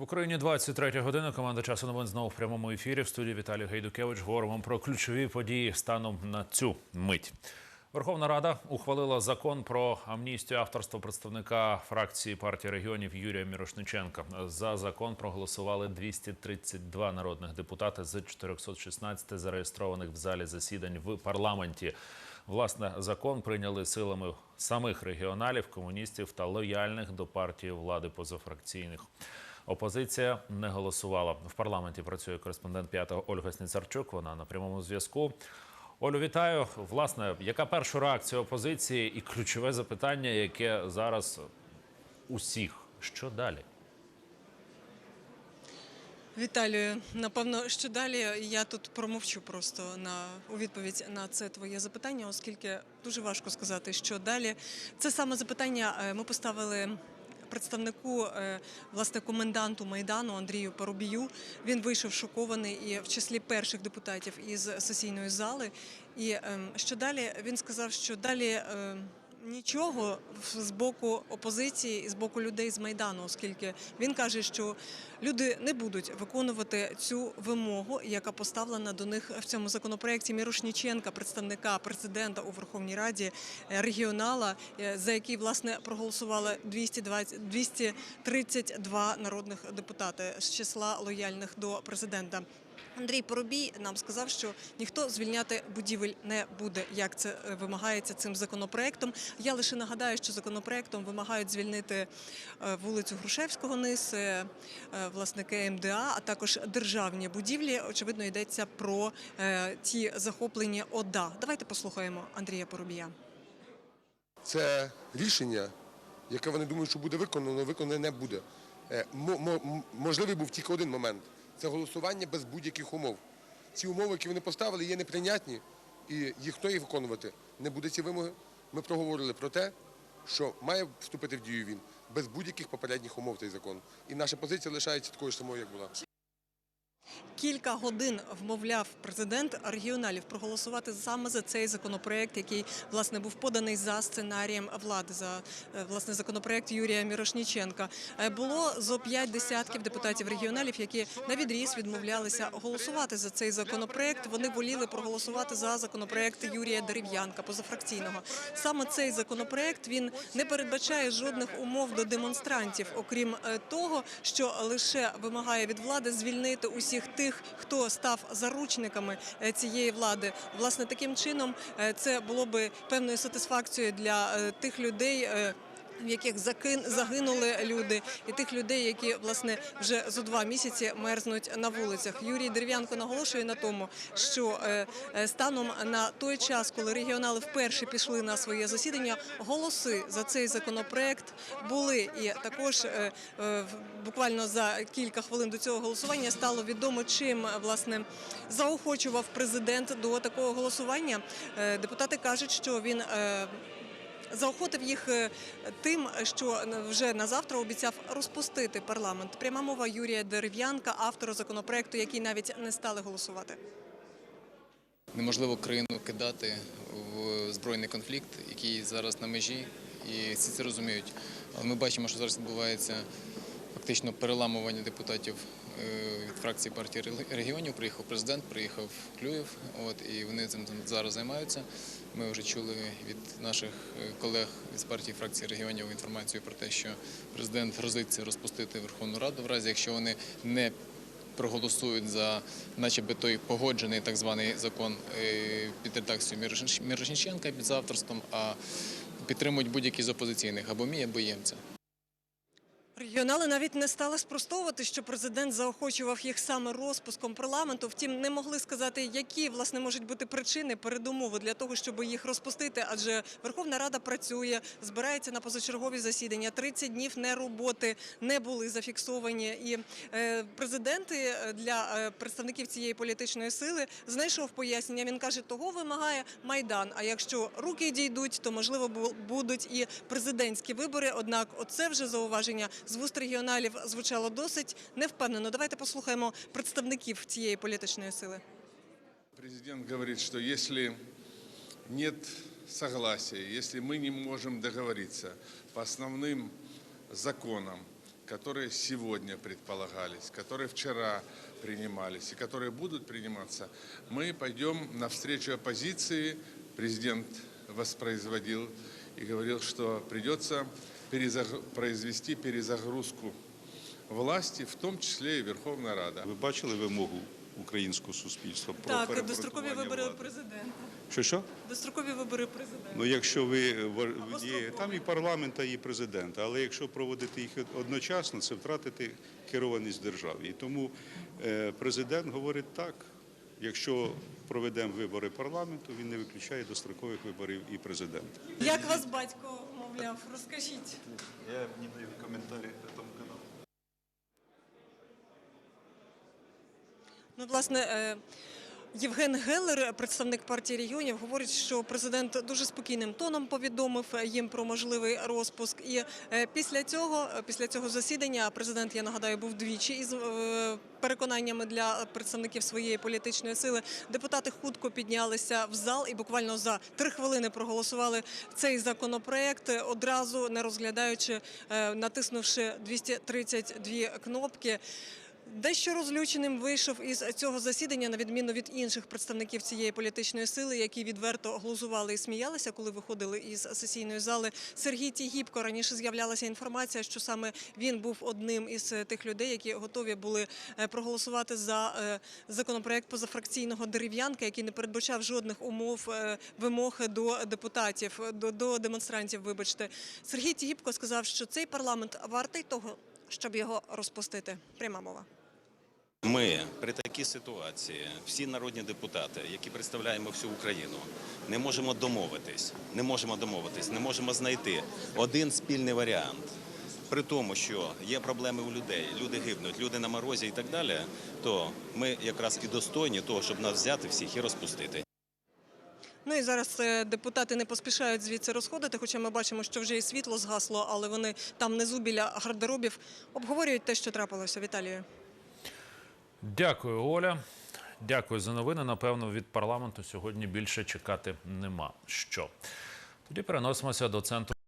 В Україні 23 година. Команда часу новин знову в прямому ефірі. В студії Віталій Гайдукевич говоримо про ключові події станом на цю мить. Верховна Рада ухвалила закон про амністію авторства представника фракції партії регіонів Юрія Мірошниченка. За закон проголосували 232 народних депутати з 416 зареєстрованих в залі засідань в парламенті. Власне, закон прийняли силами самих регіоналів, комуністів та лояльних до партії влади позафракційних. Опозиція не голосувала. В парламенті працює кореспондент п'ятого Ольга Сніцарчук. Вона на прямому зв'язку. Олю, вітаю. Власне, яка перша реакція опозиції і ключове запитання, яке зараз усіх? Що далі? Віталію, напевно, що далі я тут промовчу просто на у відповідь на це твоє запитання, оскільки дуже важко сказати, що далі. Це саме запитання е, ми поставили. Представнику е, власне коменданту майдану Андрію Парубію він вийшов шокований і в числі перших депутатів із сесійної зали. І ем, що далі він сказав, що далі ем, Нічого з боку опозиції і з боку людей з майдану, оскільки він каже, що люди не будуть виконувати цю вимогу, яка поставлена до них в цьому законопроекті Мірошніченка, представника президента у Верховній Раді е, регіонала, е, за який власне проголосували 220, 232 народних депутати з числа лояльних до президента. Андрій Поробій нам сказав, що ніхто звільняти будівель не буде, як це е, вимагається цим законопроектом. Я лише нагадаю, що законопроектом вимагають звільнити е, вулицю Грушевського низ, е, власне КМДА, а також державні будівлі. Очевидно, йдеться про ті захоплені ОДА. Давайте послухаємо Андрія Поробія. Це рішення, яке вони думають, що буде виконано, виконане не буде. Мо- мо- Можливий був тільки один момент це голосування без будь-яких умов. Ці умови, які вони поставили, є неприйнятні, і їх хто їх виконувати не буде ці вимоги. Ми проговорили про те, що має вступити в дію він без будь-яких попередніх умов цей закон. І наша позиція лишається такою ж самою, як була. Кілька годин вмовляв президент регіоналів проголосувати саме за цей законопроект, який власне був поданий за сценарієм влади за е, власне законопроект Юрія Мірошніченка. Е, Було зо п'ять десятків депутатів регіоналів, які на відріз відмовлялися голосувати за цей законопроект. Вони воліли проголосувати за законопроект Юрія Дерев'янка, позафракційного. Саме цей законопроект він не передбачає жодних умов до демонстрантів, окрім е, того, що лише вимагає від влади звільнити усіх тих, хто став заручниками е, цієї влади. Власне, таким чином е, це було би певною сатисфакцією для е, тих людей. В яких загинули люди, і тих людей, які власне вже зо два місяці мерзнуть на вулицях. Юрій Дерев'янко наголошує на тому, що е, е, станом на той час, коли регіонали вперше пішли на своє засідання, голоси за цей законопроект були. І також е, буквально за кілька хвилин до цього голосування стало відомо, чим власне заохочував президент до такого голосування. Депутати кажуть, що він. Заохотив їх е, тим, що вже на завтра обіцяв розпустити парламент. Пряма мова Юрія Дерев'янка, автора законопроекту, який навіть не стали голосувати. Неможливо країну кидати в збройний конфлікт, який зараз на межі, і всі це розуміють. Але ми бачимо, що зараз відбувається фактично переламування депутатів е, від фракції партії регіонів. Приїхав президент, приїхав Клюєв, от і вони цим зараз займаються. Ми вже чули від наших е, колег з партії фракції регіонів інформацію про те, що президент грозиться розпустити Верховну Раду, в разі якщо вони не проголосують за, начебто, той погоджений так званий закон е, під редакцією Мірошнич- Мірошниченка під завторством, а підтримують будь-які з опозиційних або мій, або ємця. Регіонали навіть не стали спростовувати, що президент заохочував їх саме розпуском парламенту. Втім, не могли сказати, які власне можуть бути причини, передумови для того, щоб їх розпустити. Адже Верховна Рада працює, збирається на позачергові засідання. 30 днів не роботи не були зафіксовані. І е, президент е, для е, представників цієї політичної сили знайшов пояснення. Він каже, того вимагає майдан. А якщо руки дійдуть, то можливо бу- будуть і президентські вибори. Однак, оце вже зауваження з вуст регіоналів звучало досить невпевнено. Давайте послухаємо представників цієї політичної сили. Президент говорит, что если нет согласия, если мы не можем договориться по основным законам, которые сегодня предполагались, которые вчера принимались и которые будут приниматься, мы пойдем навстречу оппозиции. Президент воспроизводил и говорил, что придется перезаг- произвести перезагрузку власти, в том числе и Верховная Рада. Ви бачили вимогу українського суспільства про Так, дострокові вибори влади? президента. Що що? Дострокові вибори президента. Ну якщо ви є, строкові. там і парламента, і президента, але якщо проводити їх одночасно, це втратити керованість держави. І тому е, президент говорить так. Якщо проведемо вибори парламенту, він не виключає дострокових виборів і президента. Як вас батько мовляв? Розкажіть. Я не даю коментарі по тому каналу. Ну, власне, е, Євген Геллер, представник партії регіонів, говорить, що президент дуже спокійним тоном повідомив їм про можливий розпуск. І е, після цього, після цього засідання, президент, я нагадаю, був двічі із е, переконаннями для представників своєї політичної сили. Депутати хутко піднялися в зал і буквально за три хвилини проголосували цей законопроект, одразу не розглядаючи, е, натиснувши 232 кнопки. Дещо розлюченим вийшов із цього засідання, на відміну від інших представників цієї політичної сили, які відверто глузували і сміялися, коли виходили із сесійної зали. Сергій Тігіпко раніше з'являлася інформація, що саме він був одним із е, тих людей, які готові були е, проголосувати за е, законопроект позафракційного дерев'янка, який не передбачав жодних умов вимог до депутатів, до, до демонстрантів. Вибачте, Сергій Тігіпко сказав, що цей парламент вартий того, щоб його розпустити. Пряма мова. Ми при такій ситуації, всі народні депутати, які представляємо всю Україну, не можемо домовитись, не можемо домовитись, не можемо знайти один спільний варіант. При тому, що є проблеми у людей, люди гибнуть, люди на морозі і так далі, то ми якраз і достойні того, щоб нас взяти всіх і розпустити. Ну і зараз е, депутати не поспішають звідси розходити, хоча ми бачимо, що вже і світло згасло, але вони там внизу біля гардеробів обговорюють те, що трапилося. Віталію. Дякую, Оля. Дякую за новини. Напевно, від парламенту сьогодні більше чекати нема що. Тоді переносимося до центру.